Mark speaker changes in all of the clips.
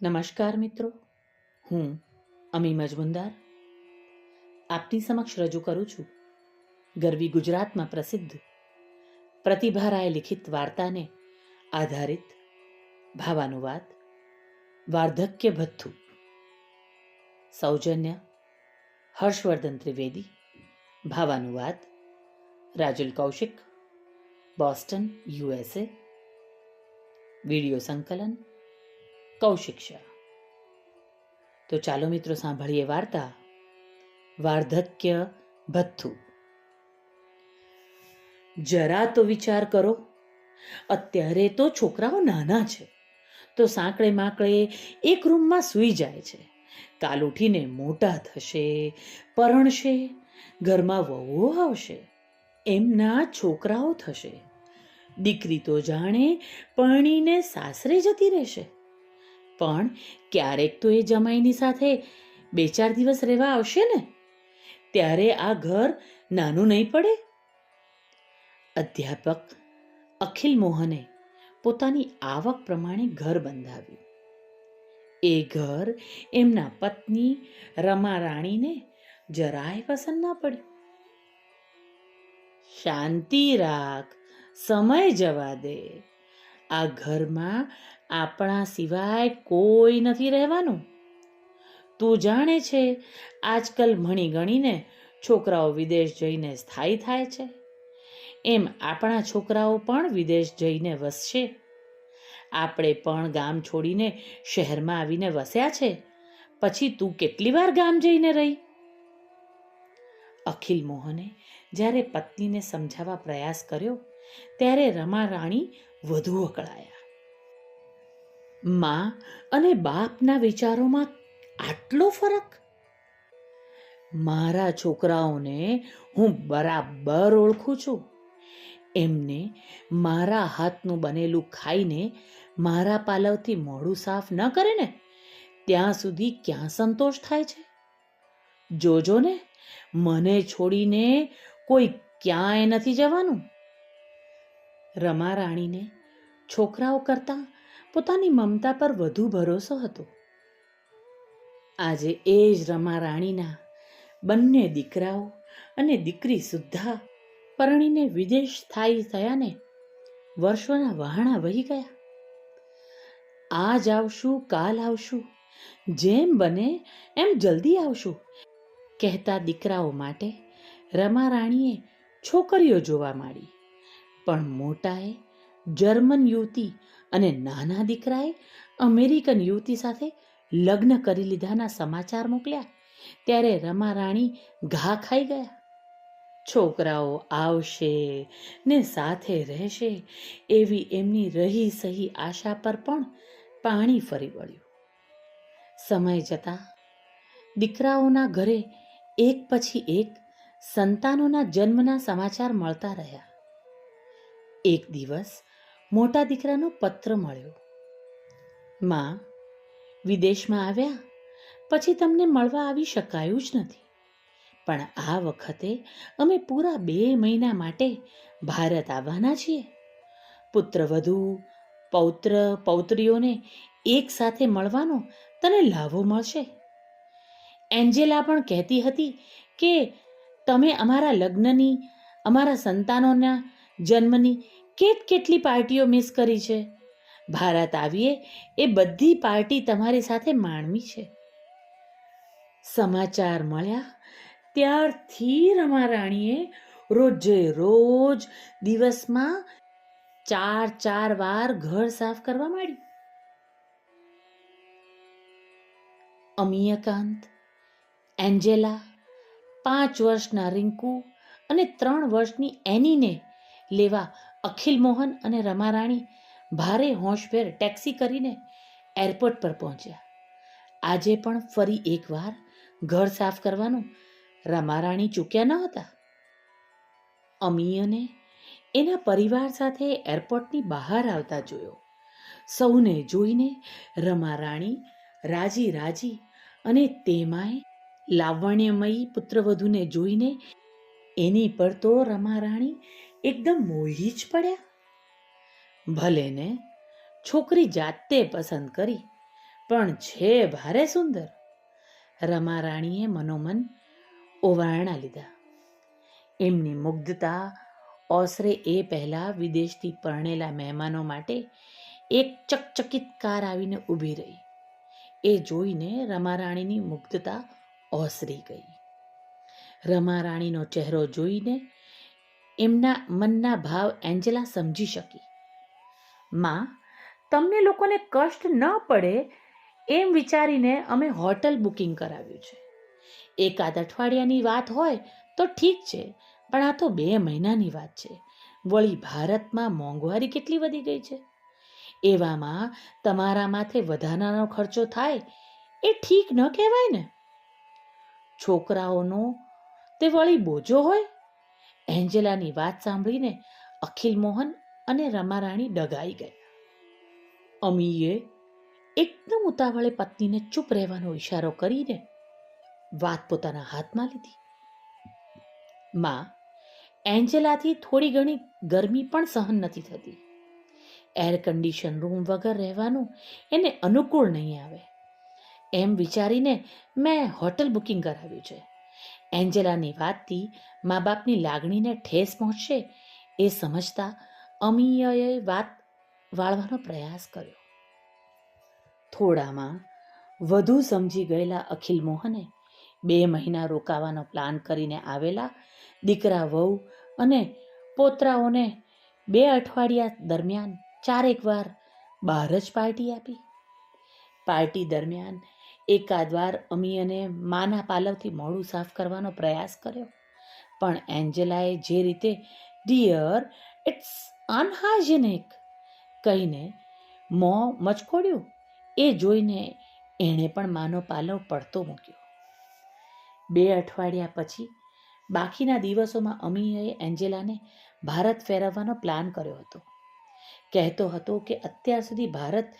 Speaker 1: નમસ્કાર મિત્રો. હું અમી મજમુંદાર આપની સમક્ષ રજૂ કરું છું ગરવી ગુજરાતમાં પ્રસિદ્ધ પ્રતિભા રાય લિખિત વાર્તાને આધારિત ભાવાનુવાદ, વાર્ધક્ય ભથ્થુ, સૌજન્ય, હર્ષવર્ધન ત્રિવેદી, ભાવાનુવાદ, Rajul Kaushik, Boston USA video સંકલન કૌશિક તો ચાલો મિત્રો સાંભળીએ વાર્તા. વાર્ધક્ય ભથ્થુ. જરા તો વિચાર કરો, અત્યારે તો છોકરાઓ નાના છે, તો સાંકળે માકળે એક રૂમમાં સૂઈ જાય છે. કાલ ઉઠીને મોટા થશે, પરણશે, ઘરમાં વહુઓ આવશે, એમના છોકરાઓ થશે. દીકરી તો જાણે પરણીને સાસરે જતી રહેશે. પણ ક્યારેક તો એ જમાઈની સાથે બે ચાર દિવસ રહેવા આવશે ને? ત્યારે આ ઘર નાનું નહીં પડે? અધ્યાપક અખિલ મોહને પોતાની આવક પ્રમાણે ઘર બંધાવ્યું. એ ઘર એમના પત્ની રમા રાણીને જરાય પસંદ ના પડ્યું. શાંતિ રાખ, સમય જવા દે આ ઘરમાં આપણા સિવાય કોઈ નથી રહેવાનું? તું જાણે છે, આજકાલ ભણી ગણીને છોકરાઓ વિદેશ જઈને સ્થાયી થાય છે. એમ આપણા છોકરાઓ પણ વિદેશ જઈને વસશે. આપણે પણ ગામ છોડીને શહેરમાં આવીને વસ્યા છે. પછી તું કેટલી વાર ગામ જઈને રહી? અખિલ મોહને જ્યારે પત્નીને સમજાવવા પ્રયાસ કર્યો, ત્યારે રમા રાણી વધુ અકળાયા માં અને બાપના વિચારોમાં આટલો ફરક? મારા છોકરાઓને હું બરાબર ઓળખું છું. એમને મારા હાથનું બનેલું ખાઈને મારા પાલવથી મોઢું સાફ ન કરે ને ત્યાં સુધી ક્યાં સંતોષ થાય છે? જોજો ને, મને છોડીને કોઈ ક્યાંય નથી જવાનું. રમા રાણીને છોકરાઓ કરતાં પોતાની મમતા પર વધુ ભરોસો હતો. આજે એ જ રમા રાણીના બંને દીકરાઓ અને દીકરી સુદ્ધા પરણીને વિદેશ સ્થાયી થયાને વર્ષોના વહાણા વહી ગયા. આજ આવશું, કાલ આવશું, જેમ બને એમ જલ્દી આવશું, કહેતા દીકરાઓ માટે રમા રાણીએ છોકરીઓ જોવા માંડી. પણ મોટાએ જર્મન યુવતી અને નાના દીકરાએ અમેરિકન યુવતી સાથે લગ્ન કરી લીધાના સમાચાર મોકલ્યા. ત્યારે રમા રાણી ઘા ખાઈ ગયા. છોકરાઓ, આવશે ને સાથે રહેશે એવી એમની રહી સહી આશા પર પણ પાણી ફરી વળ્યું. સમય જતાં દીકરાઓના ઘરે એક પછી એક સંતાનોના જન્મના સમાચાર મળતા રહ્યા. એક દિવસ મોટા દીકરાનો પત્ર મળ્યો. માં, વિદેશમાં આવ્યા, પછી તમને મળવા આવી શકાયું જ નથી. પણ આ વખતે અમે પૂરા બે મહિના માટે ભારત આવવાના છીએ. પુત્રવધુ પૌત્ર, પૌત્રીઓને એક સાથે મળવાનો તને લાભો મળશે. એન્જેલા પણ કહેતી હતી કે, તમે અમારા લગ્નની, અમારા સંતાનોના જન્મની કેટ કેટલી પાર્ટીઓ મિસ કરી છે? ભારત આવીએ, એ બધી પાર્ટી તમારી સાથે માણવી છે. સમાચાર મળ્યા, ત્યારથી રમા રાણીએ રોજે રોજ દિવસમાં ચાર ચાર વાર ઘર સાફ કરવા માંડી. અમિયકાંત, એન્જેલા, પાંચ વર્ષના રિંકુ અને ત્રણ વર્ષની એનીને લેવા અખિલ મોહન અને રમારાણી ભારે હોંશભેર ટેક્સી કરીને એરપોર્ટ પર પહોંચ્યા. આજે પણ ફરી એકવાર ઘર સાફ કરવાનું રમારાણી ચૂક્યા ન હતા. અમીયને એના પરિવાર સાથે એરપોર્ટની બહાર આવતા જોયો. સૌને જોઈને રમારાણી રાજી રાજી અને તેમાંય લાવણ્યમયી પુત્રવધૂને જોઈને એની પર તો રમારાણી એકદમ મોહી જ પડ્યા. ભલે ને છોકરી જાતે પસંદ કરી, પણ છે ભારે સુંદર. રમા રાણીએ મનોમન ઓવારણા લીધા. એમની મુગ્ધતા ઓસરે એ પહેલા વિદેશથી પરણેલા મહેમાનો માટે એક ચકચકિત કાર આવીને ઊભી રહી. એ જોઈને રમારાણીની મુગ્ધતા ઓસરી ગઈ. રમારાણીનો ચહેરો જોઈને એમના મનના ભાવ એન્જેલા સમજી શકી. માં, તમને લોકોને કષ્ટ ન પડે એમ વિચારીને અમે હોટલ બુકિંગ કરાવ્યું છે. એકાદ અઠવાડિયાની વાત હોય તો ઠીક છે, પણ આ તો બે મહિનાની વાત છે. વળી ભારતમાં મોંઘવારી કેટલી વધી ગઈ છે? એવામાં તમારા માથે વધારાનો ખર્ચો થાય એ ઠીક ન કહેવાય ને? છોકરાઓનો તે વળી બોજો હોય એન્જેલાની વાત સાંભળીને અખિલ મોહન અને રમારાણી ડગાઈ ગયા. અમીએ એકદમ ઉતાવળે પત્નીને ચૂપ રહેવાનો ઈશારો કરીને વાત પોતાના હાથમાં લીધી. માં, એન્જેલાથી થોડી ઘણી ગરમી પણ સહન નથી થતી. એર કન્ડિશન રૂમ વગર રહેવાનું એને અનુકૂળ નહીં આવે. એમ વિચારીને મેં હોટલ બુકિંગ કરાવ્યું છે. એન્જેલાની વાતથી મા બાપની લાગણીને ઠેસ પહોંચશે એ સમજતા અમીયએ વાત વાળવાનો પ્રયાસ કર્યો. થોડામાં વધુ સમજી ગયેલા અખિલ મોહને બે મહિના રોકાવાનો પ્લાન કરીને આવેલા દીકરા વહુ અને પોતરાઓને બે અઠવાડિયા દરમિયાન ચારેક વાર બહાર જ પાર્ટી આપી. પાર્ટી દરમિયાન એકાદ વાર અમી અને માના પાલવથી મોડું સાફ કરવાનો પ્રયાસ કર્યો. પણ એન્જેલાએ જે રીતે, ડિયર, ઇટ્સ અનહાઇજેનિક કહીને મોં મચકોડ્યું, એ જોઈને એણે પણ માનો પાલવ પડતો મૂક્યો. બે અઠવાડિયા પછી, બાકીના દિવસોમાં અમીએ એન્જેલાને ભારત ફેરવવાનો પ્લાન કર્યો હતો. કહેતો હતો કે અત્યાર સુધી ભારત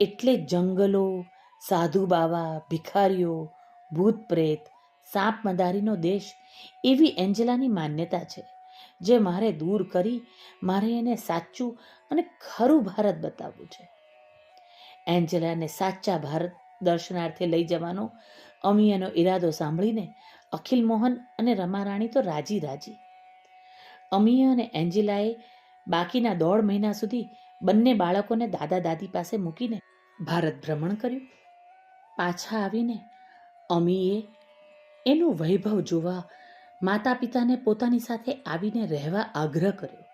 Speaker 1: એટલે જંગલો સાધુ બાવા, ભિખારીઓ, ભૂત પ્રેત, સાપ મદારીનો દેશ એવી એન્જેલાની માન્યતા છે, જે મારે દૂર કરી મારે એને સાચું અને ખરું ભારત બતાવવું છે. એન્જેલાને સાચા ભારત દર્શનાર્થે લઈ જવાનો અમિયાનો ઈરાદો સાંભળીને અખિલ મોહન અને રમારાણી તો રાજી રાજી. અમીયા અને એન્જેલાએ બાકીના દોઢ મહિના સુધી બંને બાળકોને દાદા દાદી પાસે મૂકીને ભારત ભ્રમણ કર્યું. પાછા આવીને અમીએ એનું વૈભવ જોવા માતા પિતાને પોતાની સાથે આવીને રહેવા આગ્રહ કર્યો.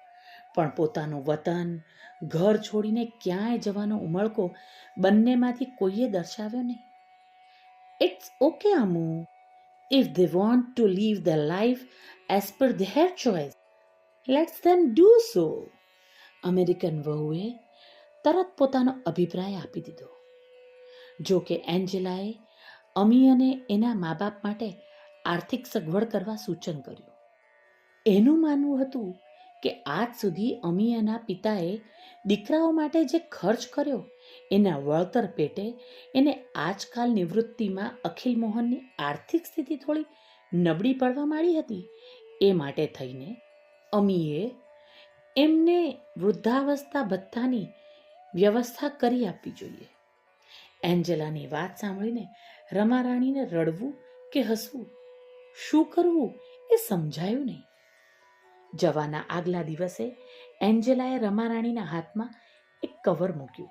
Speaker 1: પણ પોતાનું વતન, ઘર છોડીને ક્યાંય જવાનો ઉમળકો બંનેમાંથી કોઈએ દર્શાવ્યો નહીં. It's okay Amu. If they want to live the life as per their choice let's them do so American વહુએ તરત પોતાનો અભિપ્રાય આપી દીધો. જો કે એન્જેલાએ અમી અને એના મા બાપ માટે આર્થિક સગવડ કરવા સૂચન કર્યું. એનું માનવું હતું કે આજ સુધી અમીયાના પિતાએ દીકરાઓ માટે જે ખર્ચ કર્યો, એના વળતર પેટે એને આજકાલ નિવૃત્તિમાં અખિલ મોહનની આર્થિક સ્થિતિ થોડી નબળી પડવા માંડી હતી, એ માટે થઈને અમીએ એમને વૃદ્ધાવસ્થા ભથ્થાની વ્યવસ્થા કરી આપવી જોઈએ. એન્જેલાની વાત સાંભળીને રમારાણીને રડવું કે હસવું? શું કરવું એ સમજાયું નહીં. જવાના આગલા દિવસે એન્જેલાએ રમારાણીના હાથમાં એક કવર મૂક્યું.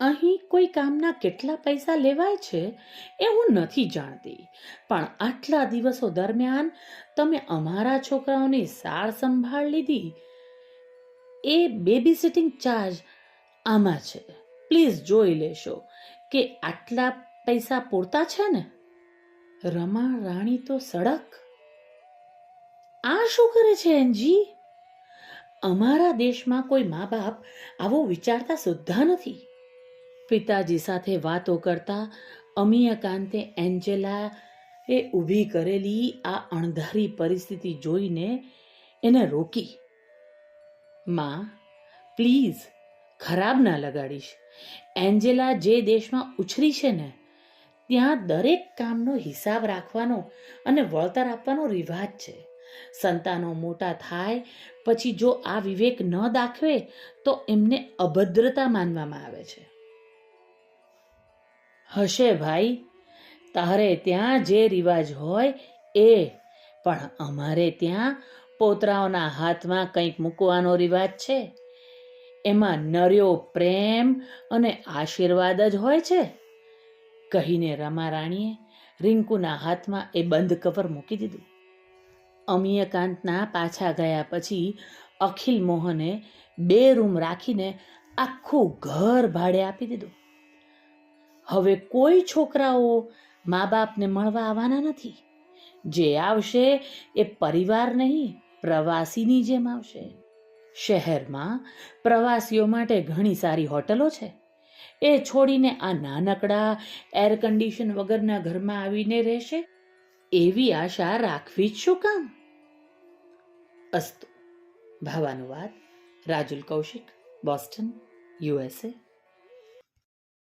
Speaker 1: અહીં કોઈ કામના કેટલા પૈસા લેવાય છે એ હું નથી જાણતી, પણ આટલા દિવસો દરમિયાન તમે અમારા છોકરાઓની સાર સંભાળ લીધી. એ બેબી સિટિંગ ચાર્જ આમાં છે. પ્લીઝ જોઈ લેશો કે આટલા પૈસા પૂરતા છે ને? રમા રાણી તો સડક. આ શું કરે છે, એનજી? અમારા દેશમાં કોઈ મા બાપ આવું વિચારતા સુદ્ધા નથી. પિતાજી સાથે વાતો કરતા અમિયાકાંતે એન્જેલા એ ઊભી કરેલી આ અણધારી પરિસ્થિતિ જોઈને એને રોકી. માં, પ્લીઝ, ખરાબ ના લગાડીશ. એન્જેલા જે દેશમાં ઉછરી છે ને, ત્યાં દરેક કામનો હિસાબ રાખવાનો અને વળતર આપવાનો રિવાજ છે. સંતાનો મોટા થાય, પછી જો આ વિવેક ન દાખવે, તો એમને અભદ્રતા માનવામાં આવે છે. હશે ભાઈ, તારે ત્યાં જે રિવાજ હોય એ, પણ અમારે ત્યાં પોતરાઓના હાથમાં કંઈક મૂકવાનો રિવાજ છે. એમાં નર્યો પ્રેમ અને આશીર્વાદ જ હોય છે. કહીને રમા રાણીએ રિંકુના હાથમાં એ બંધ કવર મૂકી દીધું. અમિયકાંતના પાછા ગયા પછી અખિલ મોહને બે રૂમ રાખીને આખું ઘર ભાડે આપી દીધું. હવે કોઈ છોકરાઓ મા બાપને મળવા આવવાના નથી. જે આવશે એ પરિવાર નહીં, પ્રવાસીની જેમ આવશે. શહેરમાં પ્રવાસીઓ માટે ઘણી સારી હોટલો છે. એ છોડીને આ નાનકડા એર કન્ડિશન વગરના ઘરમાં આવીને રહેશે? એવી આશા રાખવી જ શું કામ? અસ્તુ. ભાવાનુવાદ, રાજુલ કૌશિક, બોસ્ટન યુએસએ